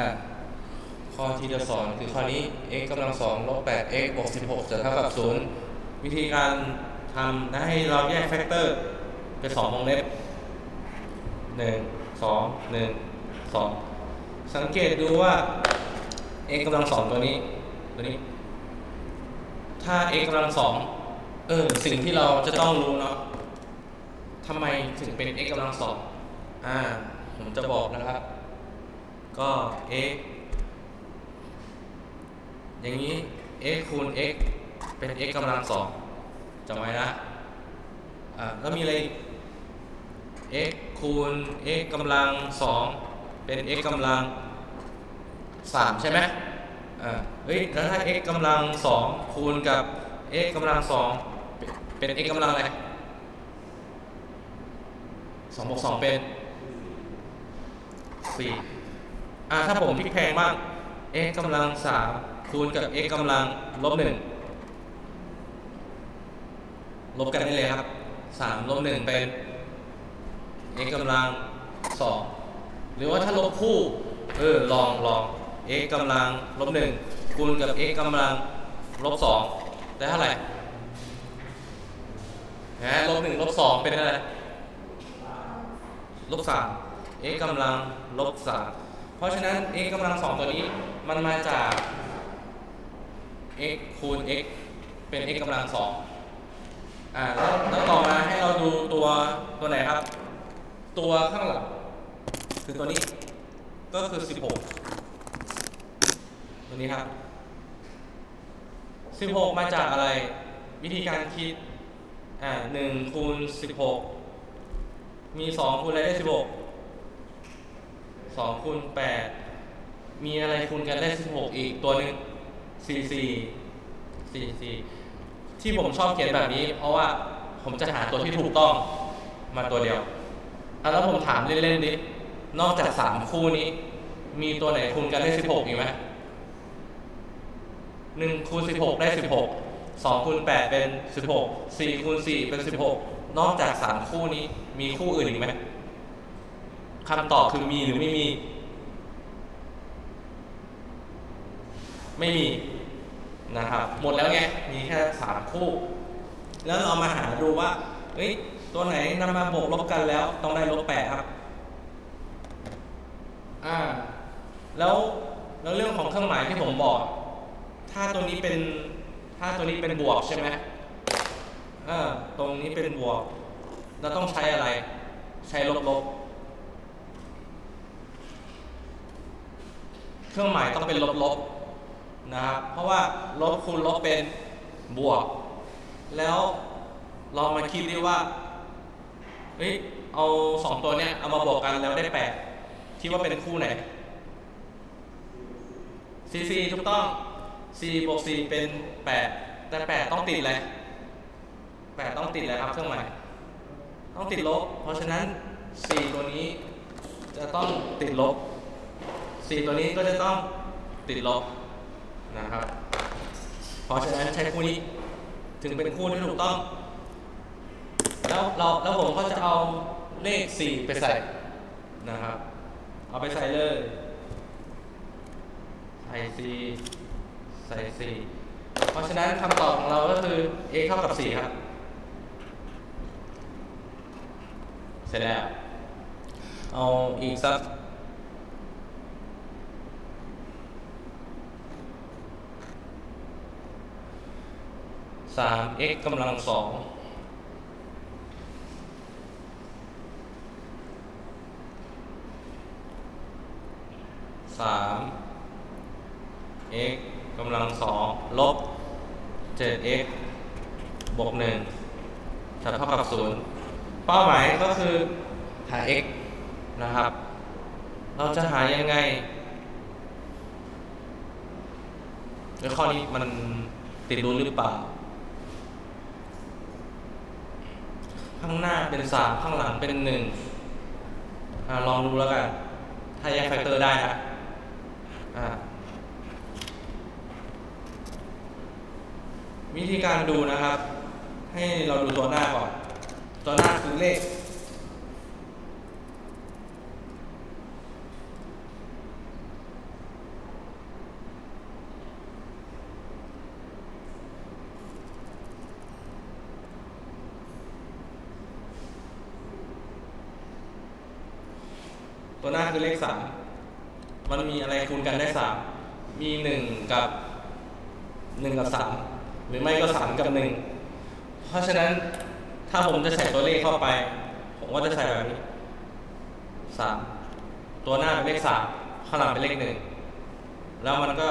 อะข้อที่จะสอนคือข้อนี้ x กำลังสองลบ8 x บวก16จะเท่ากับ0วิธีการทำนะให้เราแยกแฟกเตอร์เป็น2วงเล็บ1 2 1 2สังเกตดูว่า x กำลังสองตัวนี้ตัวนี้ ถ้า x กำลังสองเออสิ่งที่เราจะต้องรู้เนาะทำไมถึงเป็น x กำลังสองอ่าผมจะบอกนะครับ ก็ x อย่างนี้ x คูณ x เป็น x กำลังสองจำไว้นะอ่าแล้วมีอะไรอีก x คูณ x กำลังสองเป็น x กำลังสามใช่ไหมอ่าเฮ้ยแล้วถ้า x กำลังสองคูณกับ x กำลังสองเป็น x กำลังอะไรสองบวกสองเป็นสี่ อ่าถ้าผมพลิกแพลงบ้าง x กำลังสามคูณกับ x กำลังลบหนึ่งลบกันได้เลยครับสามลบหนึ่งเป็น x กำลังสองหรือว่าถ้าลบคู่ เออ ลองลอง x กำลังลบหนึ่งคูณกับ x กำลังลบสองได้เท่าไหร่นะลบหนึ่งลบสองเป็นอะไรลบสาม x กำลังลบสาม เพราะฉะนั้น x กำลังสองตัวนี้มันมาจาก x คูณ x เป็น x กำลังสองอ่าแล้วแล้วต่อมาให้เราดูตัวตัวไหนครับ ตัวข้างหลังคือตัวนี้ ก็คือ 16 ตัวนี้ครับ 16 มาจากอะไร วิธีการคิด อ่า1คูณ 16 มี 2 คูณอะไรได้ 16 2คูณ8มีอะไรคูณกันได้16อีกตัวหนึ่ง44 44ที่ผมชอบเขียนแบบนี้ เพราะว่าผมจะหาตัวที่ถูกต้องมาตัวเดียวอแล้วผมถามเล่นๆดินอกจาก3คู่นี้ มีตัวไหนคูณกันได้16อีกไหมหนึ่งคูณ16ได้16 2คูณ8เป็น16 4คูณ4เป็น16นอกจาก3คู่นี้ มีคู่อื่นอีกไหม คำตอบคือมีหรือไม่มี ไม่มีนะครับ หมดแล้วไง มีแค่3คู่ แล้วเรามาหาดูว่าเฮ้ยตัวไหนนำมาบวกลบกันแล้ว ต้องได้ลบ8ครับ อ่า แล้วแล้วเรื่องของเครื่องหมายที่ผมบอก ถ้าตัวนี้เป็น ถ้าตัวนี้เป็นบวกใช่ไหมเออตรงนี้เป็นบวก เราต้องใช้อะไร ใช้ลบลบ เครื่องหมายต้องเป็นลบลบนะครับ เพราะว่าลบคูณลบเป็นบวก แล้วลองมาคิดดิว่าเฮ้ยเอาสองตัวเนี้ยเอามาบวกกันแล้วได้แปดคิดว่าเป็นคู่ไหน c c ถูกต้อง c บวก c เป็นแปดแต่แปดต้องติดอะไรแปดต้องติดอะไรครับเครื่องหมายต้องติดลบ เพราะฉะนั้น c ตัวนี้จะต้องติดลบ c ตัวนี้ก็จะต้องติดลบนะครับ เพราะฉะนั้นใช้คู่นี้ถึงเป็นคู่ที่ถูกต้อง แล้วเราแล้วผมก็จะเอาเลข 4 ไปใส่นะครับ เอาไปใส่เลย ใส่ 4 ใส่ 4 เพราะฉะนั้นคำตอบของเราก็คือ a เท่ากับ 4 ครับ เสร็จแล้ว เอาอีกสัก 3 x กำลังสองสาม x กำลังสองลบเจ็ด x บวกหนึ่งจะเท่ากับศูนย์เป้าหมายก็คือหา x นะครับ เราจะหายังไงในข้อนี้มันติดรู้หรือเปล่า ข้างหน้าเป็นสามข้างหลังเป็นหนึ่งลองดูแล้วกัน ถ้าแยกแฟกเตอร์ได้นะวิธีการดูนะครับ ให้เราดูตัวหน้าก่อน ตัวหน้าคือเลข คือเลขสามมันมีอะไรคูณกันได้สามมีหนึ่งกับหนึ่งกับสามหรือไม่ก็สามกับหนึ่งเพราะฉะนั้นถ้าผมจะใส่ตัวเลขเข้าไป ผมก็จะใส่แบบนี้สามตัวหน้าเป็นเลขสามข้างหลังเป็นเลขหนึ่งแล้วมันก็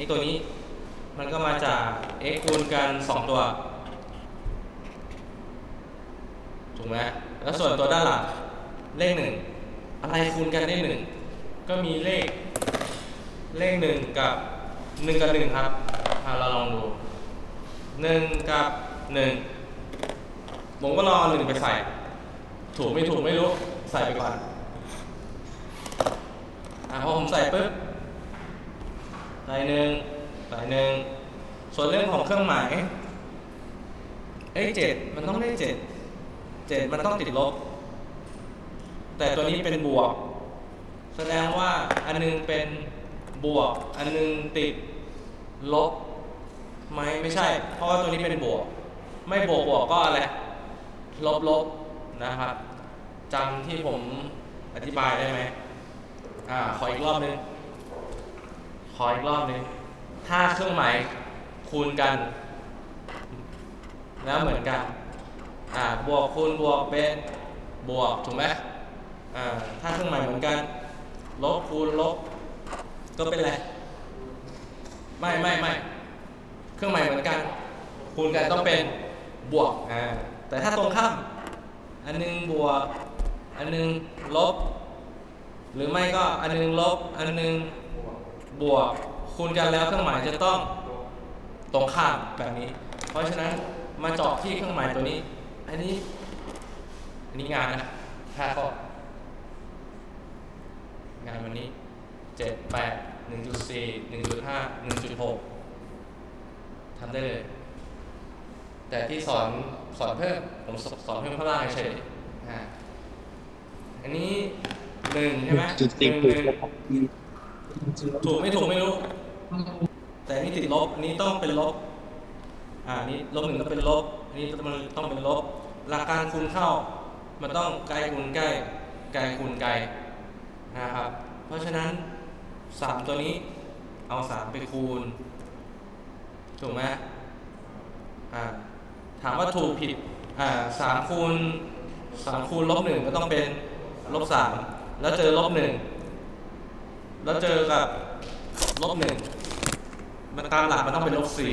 x ตัวนี้ มันก็มาจาก x คูณกันสองตัวถูกไหมแล้วส่วนตัวด้านหลังเลขหนึ่ง อะไรคูณกันได้หนึ่งก็มีเลข เลขหนึ่งกับหนึ่งกับหนึ่งครับอะเราลองดูหนึ่งกับหนึ่งผมก็ลองหนึ่งไปใส่ ถูกไม่ถูกไม่รู้ใส่ไปก่อนอะพอผมใส่ปุ๊บใส่หนึ่งใส่หนึ่งส่วนเรื่องของเครื่องหมายเอ้ยเจ็ดมันต้องได้เจ็ดเจ็ดมันต้องติดลบ แต่ตัวนี้เป็นบวก แสดงว่าอันนึงเป็นบวก อันนึงติดลบไหมไม่ใช่ เพราะว่าตัวนี้เป็นบวก ไม่บวกบวกก็อะไรลบลบนะครับจำที่ผมอธิบายได้ไหมอ่าขออีกรอบนึงขออีกรอบนึงถ้าเครื่องหมายคูณกัน แล้วเหมือนกันอ่าบวกคูณบวกเป็นบวกถูกไหม ถ้าเครื่องหมายเหมือนกัน ลบคูณลบ ก็เป็นไร ไม่ไม่ไม่เครื่องหมายเหมือนกัน คูณกันต้องเป็นบวก แต่ถ้าตรงข้าม อันหนึงบวก อันหนึงลบ หรือไม่ก็อันหนึงลบ อันหนึงบวก คูณกันแล้วเครื่องหมายจะต้องตรงข้ามแบบนี้ เพราะฉะนั้นมาเจาะที่เครื่องหมายตัวนี้ อันนี้ อันนี้งานนะห้าข้อ งานวันนี้เจ็ดแปดหนึ่งจุดสี่หนึ่งจุดห้าหนึ่งจุดหกทำได้เลย แต่ที่สอนสอนเพิ่มผมสสอนเพิ่มข้างล่างเฉยๆอ่าอันนี้หนึ่งใช่ไหมจุดหตินึ่งหนึ่งถูกไม่ถูกไม่รู้ แต่อันนี่ติดลบอันนี้ต้องเป็นลบ อ่าอันนี้ลบหนึ่งก็เป็นลบอันนี้มันต้องเป็นลบหลักการคูณเข้า มันต้องไกลคูณใกล้ไกลคูณไกล นะครับ เพราะฉะนั้นสามตัวนี้เอาสามไปคูณ ถูกไหมอ่าถามว่าถูกผิดอ่าสามคูณสามคูณลบหนึ่งก็ต้องเป็นลบสามแล้วเจอลบหนึ่งแล้วเจอกับลบหนึ่งมันตามหลักมันต้องเป็นลบสี่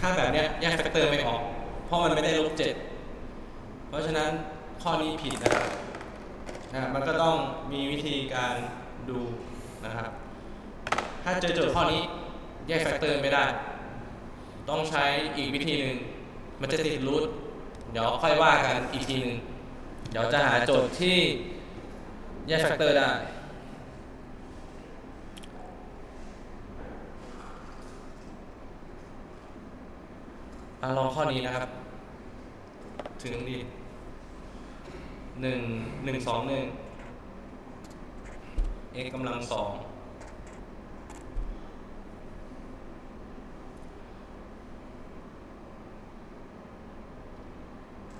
ถ้าแบบเนี้ยแยกแฟกเตอร์ไม่ออก เพราะมันไม่ได้ลบเจ็ดเพราะฉะนั้น ข้อนี้ผิดนะครับอ่ามันก็ต้องมีวิธีการดูนะครับ ถ้าเจอโจทย์ข้อนี้แยกแฟกเตอร์ไม่ได้ ต้องใช้อีกวิธีหนึ่งมันจะติดรูทเดี๋ยวค่อยว่ากันอีกทีหนึ่งเดี๋ยวจะหาโจทย์ที่แยกแฟกเตอร์ได้อลองข้อนี้นะครับ ถึงดี หนึ่งหนึ่งสองหนึ่ง x กำลังสอง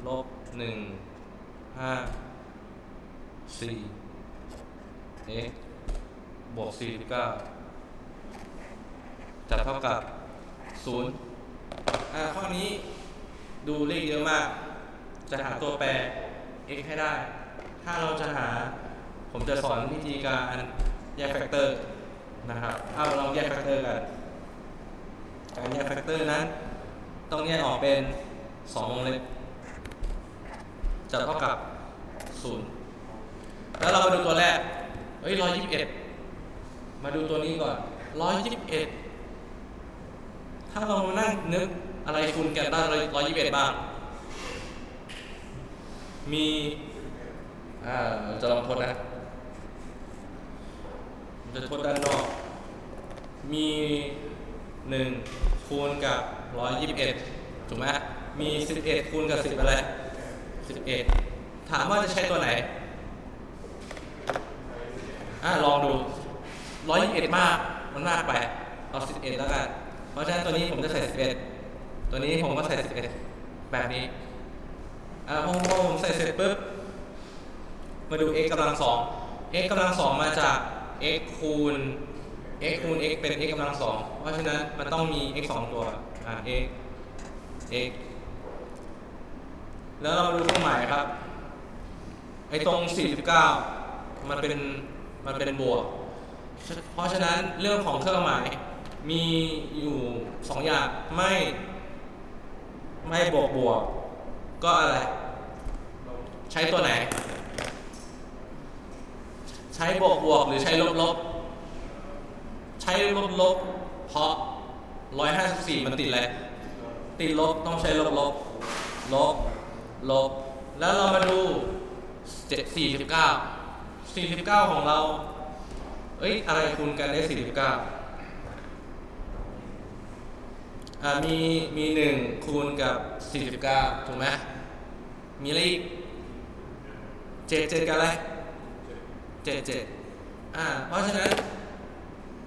ลบหนึ่งห้าสี่ x บวกสี่สิบเก้าจะเท่ากับศูนย์ข้อนี้ดูเลขเยอะมาก จะหาตัวแปร x ให้ได้ ถ้าเราจะหาผมจะสอนวิธีการแยกแฟกเตอร์นะครับถ้าเราลองแยกแฟกเตอร์กัน การแยกแฟกเตอร์นั้น ต้องแยกออกเป็น2วงเล็บจะเท่ากับ 0 แล้วเรามาดูตัวแรก เฮ้ย121มาดูตัวนี้ก่อน121ถ้าเรามานั่งนึกอะไรคูณแกนได้ร้อยยี่สิบเอ็ดบ้าง มีอ่าจะลองทดนะจะทดด้านนอก มีหนึ่งคูณกับร้อยยี่สิบเอ็ดถูกไหมมีสิบเอ็ดคูณกับสิบอะไรสิบเอ็ดถามว่าจะใช้ตัวไหนอ่าลองดูร้อยยี่สิบเอ็ดมาก มันมากไปเอาสิบเอ็ดแล้วกัน เพราะฉะนั้นตัวนี้ผมจะใส่11ตัวนี้ผมก็ใส่11แบบนี้ อ่าพอพอผมใส่เสร็จปุ๊บ มาดู x กำลังสอง x กำลังสองมาจาก x คูณ x คูณ x เป็น x กำลังสอง เพราะฉะนั้นมันต้องมี x สองตัว อ่า x x แล้วเรามาดูเครื่องหมายครับ ไอ้ตรง 49 มันเป็น มันเป็นบวก เพราะฉะนั้นเรื่องของเครื่องหมายมีอยู่สองอย่าง ไม่ ไม่บวกบวก ก็อะไร ใช้ตัวไหน ใช้บวกบวกหรือใช้ลบลบใช้ลบลบเพราะ154มันติดอะไร ติดลบต้องใช้ลบลบลบลบ แล้วเรามาดู7 49 49ของเรา เอ้ย อะไรคูณกันได้49อ่ามีมีหนึ่งคูณกับ49ถูกไหม มีอะไรอีกเจ็ดเจ็ดกับอะไรเจ็ดเจ็ดอ่า เพราะฉะนั้น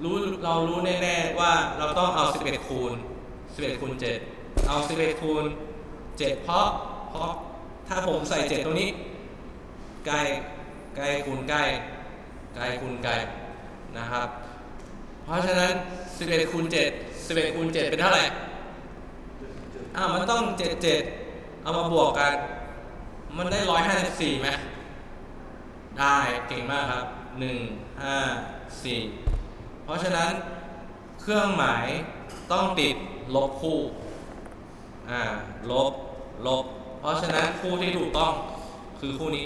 รู้เรารู้แน่ๆว่าเราต้องเอา 11 คูณ 11 คูณ 7 เอา 11 คูณ 7 เพราะ เพราะถ้าผมใส่ 7 ตรงนี้ ใกล้ใกล้คูณใกล้ใกล้คูณใกล้นะครับ เพราะฉะนั้น 11 คูณ 7 11 คูณ 7 เป็นเท่าไหร่อ้าวมันต้อง 7 7 เอามาบวกกัน มันได้154ไหมได้เก่งมากครับ1 5 4เพราะฉะนั้นเครื่องหมายต้องติดลบคู่อ่าลบลบ เพราะฉะนั้นคู่ที่ถูกต้องคือคู่นี้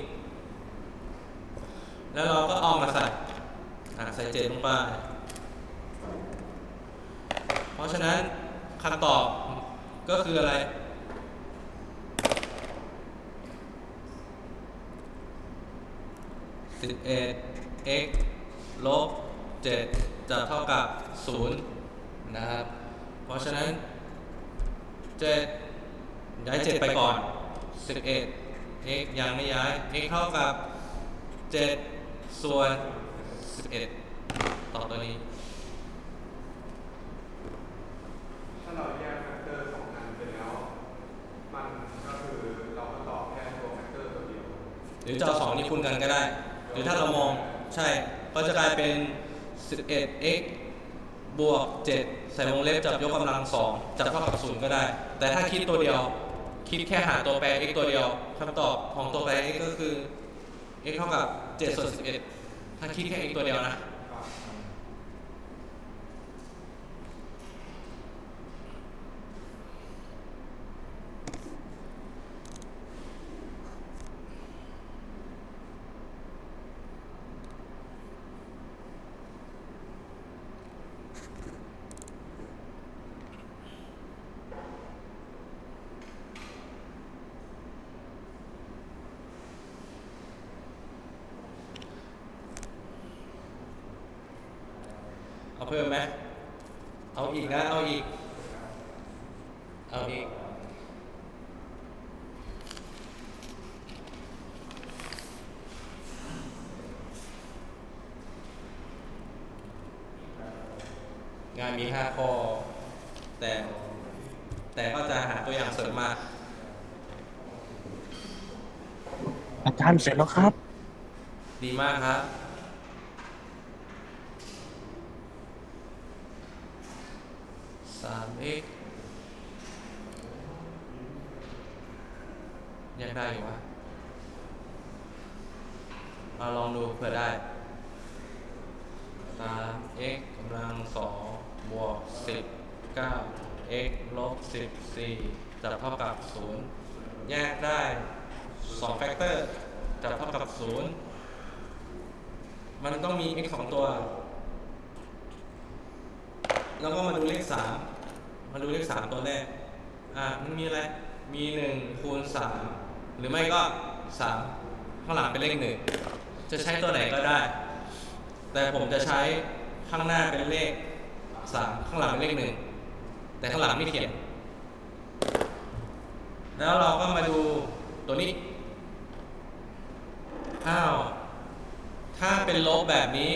แล้วเราก็เอามาใส่อ่าใส่เจ็ดลงไปเพราะฉะนั้นคำตอบก็คืออะไร 11 x ลบ 7 จะเท่ากับ 0 นะครับ เพราะฉะนั้น 7 ย้าย 7 ไปก่อน 11 x ยังไม่ย้าย x เท่ากับ 7 ส่วน 11 ตอบตัวนี้ถ้าเราแยกแฟกเตอร์สองอันไปแล้ว มันก็คือเราก็ตอบแค่ตัวแฟกเตอร์ตัวเดียว หรือจะเอาสองนี้คูณกันก็ได้ หรือถ้าเรามองใช่ก็จะกลายเป็น 11x บวก 7 ใส่วงเล็บจับยกกำลัง 2 จับเท่ากับ0ก็ได้ แต่ถ้าคิดตัวเดียว คิดแค่หาตัวแปร x ตัวเดียวคำตอบของตัวแปร x ก็คือ x เท่ากับ7ส่วน11 ถ้าคิดแค่ x ตัวเดียวนะ เอาเพิ่มไหม เอาอีกนะ เอาอีก เอาอีก งานมี5ข้อ แต่แต่ก็จะหาตัวอย่างเสริมมา อาจารย์เสร็จแล้วครับ ดีมากครับ สาม x ยังได้อยู่วะมาลองดูเผื่อได้สาม x กำลังสองบวกสิบเก้า x ลบสิบสี่จะเท่ากับ ศูนย์แยกได้สองแฟกเตอร์จะเท่ากับศูนย์มันต้องมี x สองตัว แล้วก็มาดูเลขสามมาดูเลขสามตัวแรก อ่า มันมีอะไร มีหนึ่งคูณสามหรือไม่ก็สามข้างหลังเป็นเลขหนึ่งจะใช้ตัวไหนก็ได้ แต่ผมจะใช้ข้างหน้าเป็นเลขสามข้างหลังเป็นเลขหนึ่งแต่ข้างหลังไม่เขียน แล้วเราก็มาดูตัวนี้ อ้าว ถ้าเป็นลบแบบนี้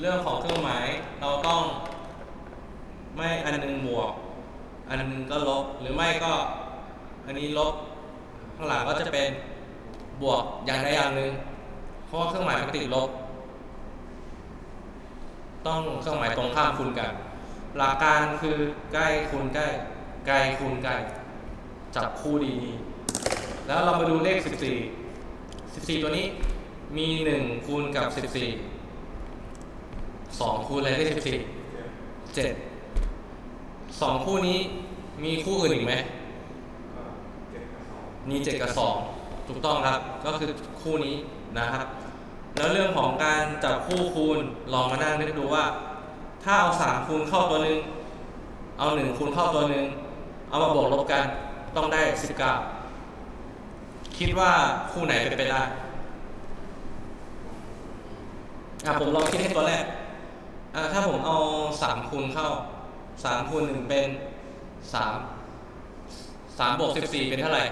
เรื่องของเครื่องหมายเราต้อง ไม่อันหนึงบวก อันหนึงก็ลบหรือไม่ก็ อันนี้ลบข้างหลังก็จะเป็นบวกอย่างใดอย่างหนึ่งเพราะว่าเครื่องหมายมันติดลบ ต้องเครื่องหมายตรงข้ามคูณกัน หลักการคือใกล้คูณใกล้ไกลคูณไกล จับคู่ดีๆแล้วเรามาดูเลข 14 14 ตัวนี้มี 1 คูณกับ 14 2 คูณอะไรได้ 14 7 2 คู่นี้มีคู่อื่นอีกไหม มี 7 กับ 2 ถูกต้องครับ ก็คือคู่นี้นะครับ แล้วเรื่องของการจับคู่คูณลองมานั่งนึกดูว่า ถ้าเอา 3 คูณเข้าตัวหนึ่งเอา 1 คูณเข้าตัวหนึ่งเอามาบวกลบกัน ต้องได้19คิดว่าคู่ไหนเป็นไปได้อะผมลองคิดให้ตัวแรกอะถ้าผมเอา3คูณเข้า3คูณ1เป็น3 3บวก14เป็นเท่าไหร่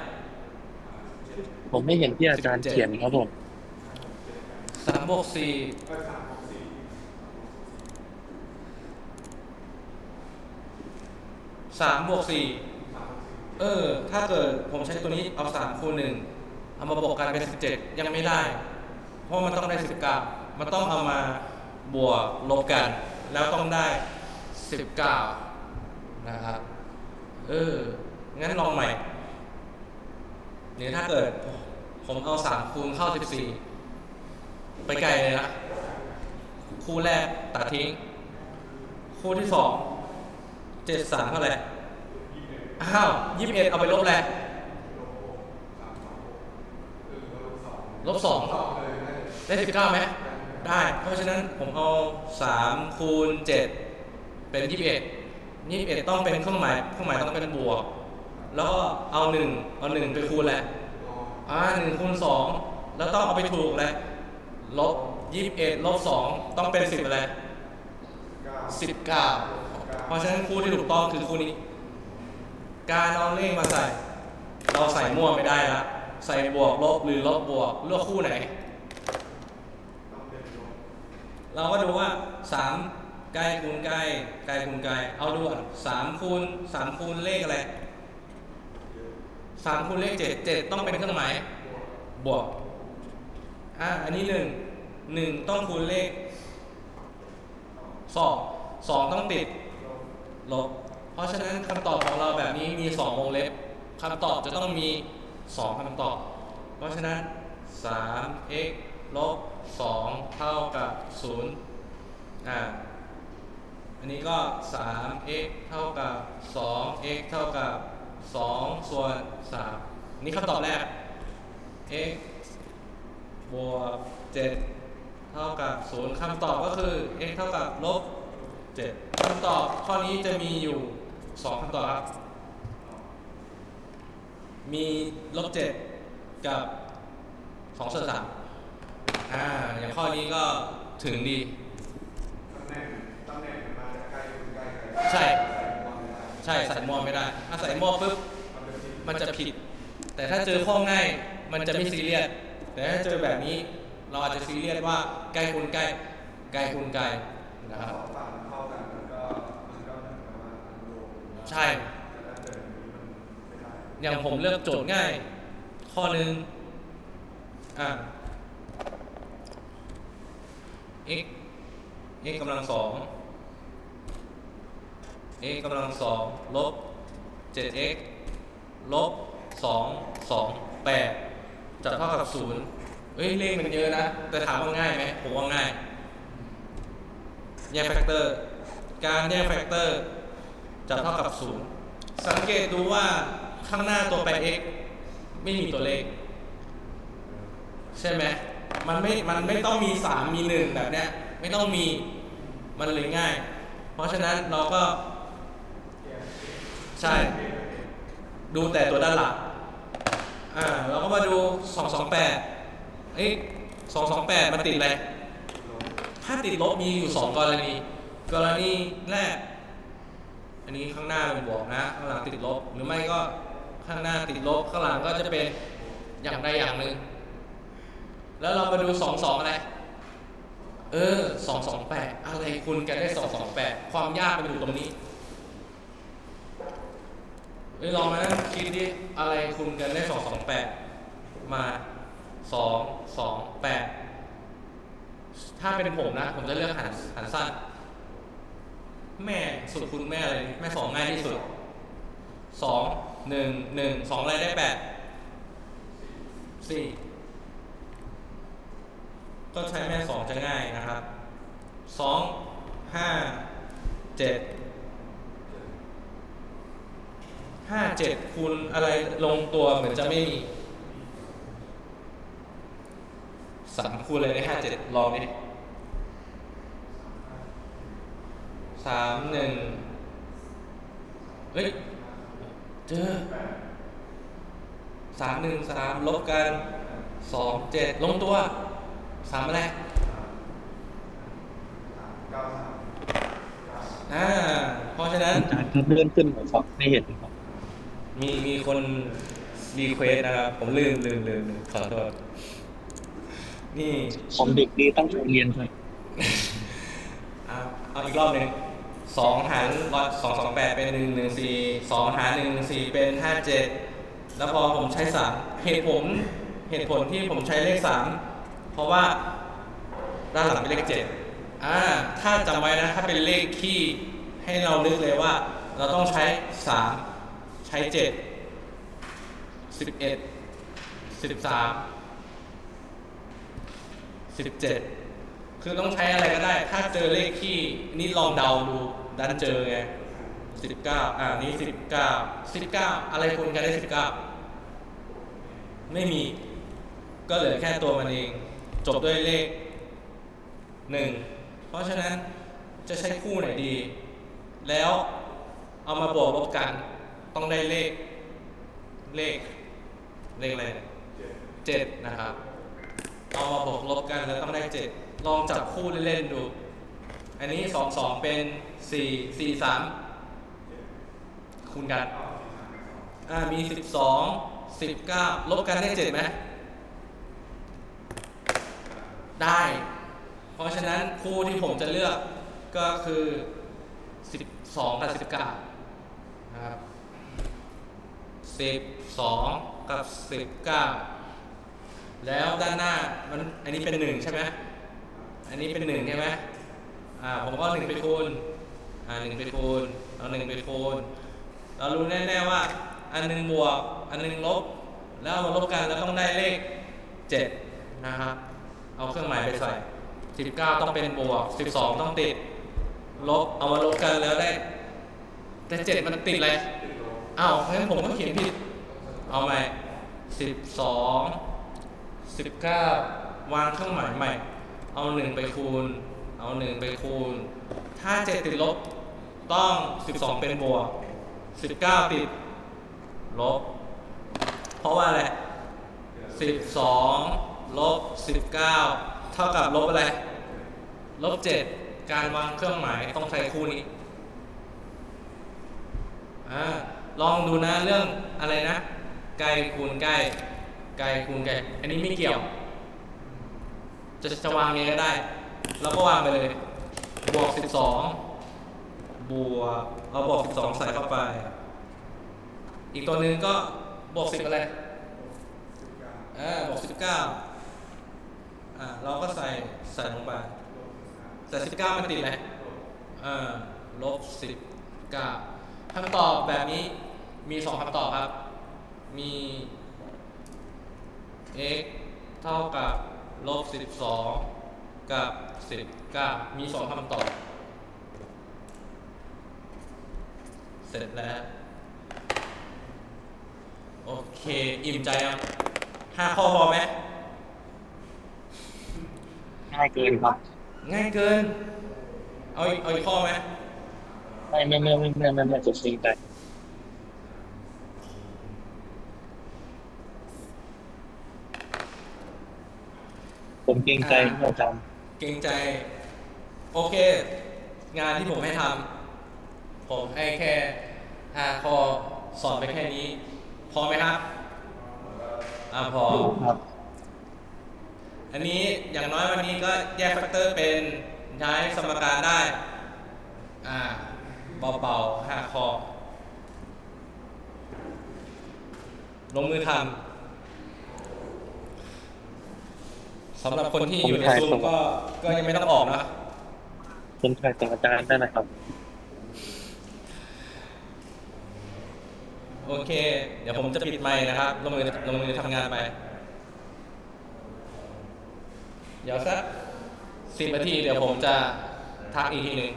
ผมไม่เห็นที่อาจารย์เขียนครับผม3บวก4ก็สามหกสี่3บวก4สามหกสี่ เออ ถ้าเกิดผมใช้ตัวนี้เอาสามคูณหนึ่งเอามาบวกกันเป็นสิบเจ็ดยังไม่ได้ เพราะมันต้องได้สิบเก้ามันต้องเอามาบวกลบกัน แล้วต้องได้สิบเก้านะครับ เออ งั้นลองใหม่เดี๋ยถ้าเกิดผมเอาสามคูณเข้าสิบสี่ไปไกลเลยนะ คู่แรกตัดทิ้ง คู่ที่สองเจ็ดสามเท่าไหร่ อ้าวยี่สิบเอ็ดเอาไปลบอะไรลบสองได้สิบเก้าไหมได้ เพราะฉะนั้นผมเอาสามคูณเจ็ดเป็นยี่สิบเอ็ดยี่สิบเอ็ดต้องเป็นเครื่องหมายเครื่องหมายต้องเป็นบวก แล้วก็เอาหนึ่งเอาหนึ่งไปคูณแหละอ่าหนึ่งคูณสองแล้วต้องเอาไปถูกแหละลบยี่สิบเอ็ดลบสองต้องเป็นสิบอะไรสิบเก้าเพราะฉะนั้นคู่ที่ถูกต้องคือคู่นี้ การเอาเลขมาใส่ เราใส่มั่วไม่ได้ละใส่บวกลบหรือลบบวกเลือกคู่ไหน เราก็ดูว่าสามใกล้คูณใกล้ใกล้คูณใกล้เอาดูอะสามคูณสามคูณเลขอะไรสามคูณเลขเจ็ดเจ็ดต้องเป็นเครื่องหมายบวกอะอันนี้หนึ่งหนึ่งต้องคูณเลขสองสองต้องติดลบ เพราะฉะนั้นคำตอบของเราแบบนี้มีสองวงเล็บคำตอบจะต้องมีสองคำตอบ เพราะฉะนั้น 3x ลบ 2 เท่ากับ 0 อ่า อันนี้ก็ 3x เท่ากับ 2x เท่ากับ 2 ส่วน 3 นี่คำตอบแรก x บวก 7 เท่ากับ 0คำตอบก็คือ x เท่ากับลบ 7คำตอบข้อนี้จะมีอยู่ 2คำตอบครับ มีลบ7กับ2ส่วน3อ่าอย่างข้อนี้ก็ถึงดี ตำแหน่งตำแหน่งมันมาจากใกล้คูณใกล้กันใช่ใส่บอลไม่ได้ใช่ใส่หมอไม่ได้ถ้าใส่หมอปุ๊บมันเป็นที่มันจะผิด แต่ถ้าเจอข้อง่าย มันจะไม่ซีเรียสแต่ถ้าเจอแบบนี้ เราอาจจะซีเรียสว่าใกล้คูณใกล้ ใกล้คูณไกลนะครับ ใช่ อย่างผมเลือกโจทย์ง่าย ข้อหนึ่งอ่า x x กำลังสอง x กำลังสองลบ 7x ลบ 2 2 8จะเท่ากับ0เอ้ยเลขมันเยอะนะ แต่ถามว่าง่ายไหมผมว่าง่าย แยกแฟกเตอร์ การแยกแฟกเตอร์ จะเท่ากับ 0 สังเกตดูว่าข้างหน้าตัวแปร x ไม่มีตัวเลข ใช่ไหมมันไม่ มันไม่ต้องมี 3 มี 1 แบบเนี้ยไม่ต้องมี มันเลยง่าย เพราะฉะนั้นเราก็ ใช่ ดูแต่ตัวด้านหลังอ่าเราก็มาดู 228เอ้ย228 มันติดอะไรถ้าติดลบมีอยู่ 2 กรณี กรณีแรก อันนี้ข้างหน้าเป็นบวกนะ ข้างหลังติดลบ หรือไม่ก็ข้างหน้าติดลบ ข้างหลังก็จะเป็นอย่างใดอย่างหนึ่ง แล้วเรามาดู22องอะไร เออ228องแปดอะไรคุณกันได้228ความยากมันอยู่ตรงนี้เอ้ยลองมานั่งคิดดิอะไรคูณกันได้สองสองแปดมาสองสองแปดถ้าเป็นผมนะ ผมจะเลือกหันหันสั้น แม่สุดคุณแม่อะไรแม่สองง่ายที่สุดสองหนึ่งหนึ่งสองอะไรได้แปดสี่ก็ใช้แม่สองจะง่ายนะครับสองห้าเจ็ดห้าเจ็ดคูณอะไรลงตัวเหมือนจะไม่มีสามคูณอะไรได้ห้าเจ็ดลองดิ สามหนึ่งเฮ้ย เจอสามหนึ่งสามลบกันสองเจ็ดลงตัวสามอะไรเก้าสามอ่าเพราะฉะนั้นอาจารย์ครับเลื่อนขึ้นหน่อยครับไม่เห็นครับมีมีคนรีเควสนะครับ ผมลืมลืมลืมลืมขอโทษนี่คอมเด็กดีตั้งใจเรียนครับ เอาเอาอีกรอบหนึ่ง สองหารร้อยสองสองแปดเป็นหนึ่งหนึ่งสี่สองหารหนึ่งหนึ่งสี่เป็นห้าเจ็ดแล้วพอผมใช้สามเหตุผลเหตุผลที่ผมใช้เลขสามเพราะว่าด้านหลังเป็นเลขเจ็ดอ่าถ้าจำไว้นะถ้าเป็นเลขที่ให้เรานึกเลยว่า เราต้องใช้สามใช้เจ็ดสิบเอ็ดสิบสามสิบเจ็ด คือต้องใช้อะไรก็ได้ ถ้าเจอเลขที่นี่ลองเดาดูดันเจอไงสิบเก้าอ่านี่สิบเก้าสิบเก้าอะไรคูณกันได้สิบเก้าไม่มี ก็เหลือแค่ตัวมันเอง จบด้วยเลขหนึ่งเพราะฉะนั้นจะใช้คู่ไหนดี แล้วเอามาบวกลบกัน ต้องได้เลข เลข เลขอะไรเจ็ดนะครับ เอามาบวกลบกันแล้วต้องได้เจ็ด ลองจับคู่เล่นๆดู อันนี้สองสองเป็นสี่สี่สามคูณกัน อ่า มีสิบสองสิบเก้าลบกันได้เจ็ดไหม ได้ เพราะฉะนั้นคู่ที่ผมจะเลือกก็คือสิบสองกับสิบเก้านะครับสิบสองกับสิบเก้าแล้วด้านหน้ามันอันนี้เป็นหนึ่งใช่ไหม อันนี้เป็นหนึ่งใช่ไหมอ่าผมก็หนึ่งไปคูณอ่าหนึ่งไปคูณเอาหนึ่งไปคูณเรารู้แน่ๆว่า อันหนึ่งบวก อันหนึ่งลบ แล้วมาลบกันแล้วต้องได้เลขเจ็ดนะครับเอาเครื่องหมายไปใส่สิบเก้าต้องเป็นบวกสิบสองต้องติด ลบเอามาลบกันแล้วได้ แต่เจ็ดมันติดอะไรอ้าวเพราะฉะนั้นผมก็เขียนผิด เอาใหม่สิบสองสิบเก้าวางเครื่องหมายใหม่ เอาหนึ่งไปคูณ เอาหนึ่งไปคูณ ถ้าเจ็ดติดลบต้องสิบสองเป็นบวกสิบเก้าติดลบ เพราะว่าอะไรสิบสองลบสิบเก้าเท่ากับลบอะไร ลบเจ็ดการวางเครื่องหมายต้องใช้คู่นี้อ่าลองดูนะเรื่องอะไรนะ ไกลคูณใกล้ ไกลคูณไกล อันนี้ไม่เกี่ยว จะจะวางไงก็ได้ เราก็วางไปเลย บวก12บสองบวกเอาบวก12ใส่เข้าไป อีกตัวหนึ่งก็บวก10อะไรเอ่าบวก19อ่าเราก็ใส่ใส่ลงไปแต่19มันติดอะไรอ่าลบ19คำตอบแบบนี้มี2คำตอบครับ มี x เท่ากับ ลบ12กับ19มี2คำตอบ เสร็จแล้ว โอเค อิ่มใจยังห้าข้อพอไหมง่ายเกินครับ ง่ายเกิน เอาอีกเอาอีกข้อไหมไม่ไม่ไม่ไม่ไม่ไม่ไม่จะจริงใจ ผมเกรงใจครับอาจารย์เกรงใจ โอเค งานที่ผมให้ทำผมให้แค่ห้าข้อสอนไปแค่นี้ พอไหมครับ อ่าพอครับ อันนี้อย่างน้อยวันนี้ก็แยกแฟกเตอร์เป็นใช้สมการได้ อ่าเบาๆห้าข้อลงมือทำ สำหรับคนที่อยู่ในซูมก็ก็ยังไม่ต้องออกนะผมถ่ายส่งอาจารย์ได้นะครับ โอเค เดี๋ยวผมจะปิดไมค์นะครับลงมือลงมือทำงานไปเดี๋ยวสักสิบนาทีเดี๋ยวผมจะทักอีกทีหนึ่ง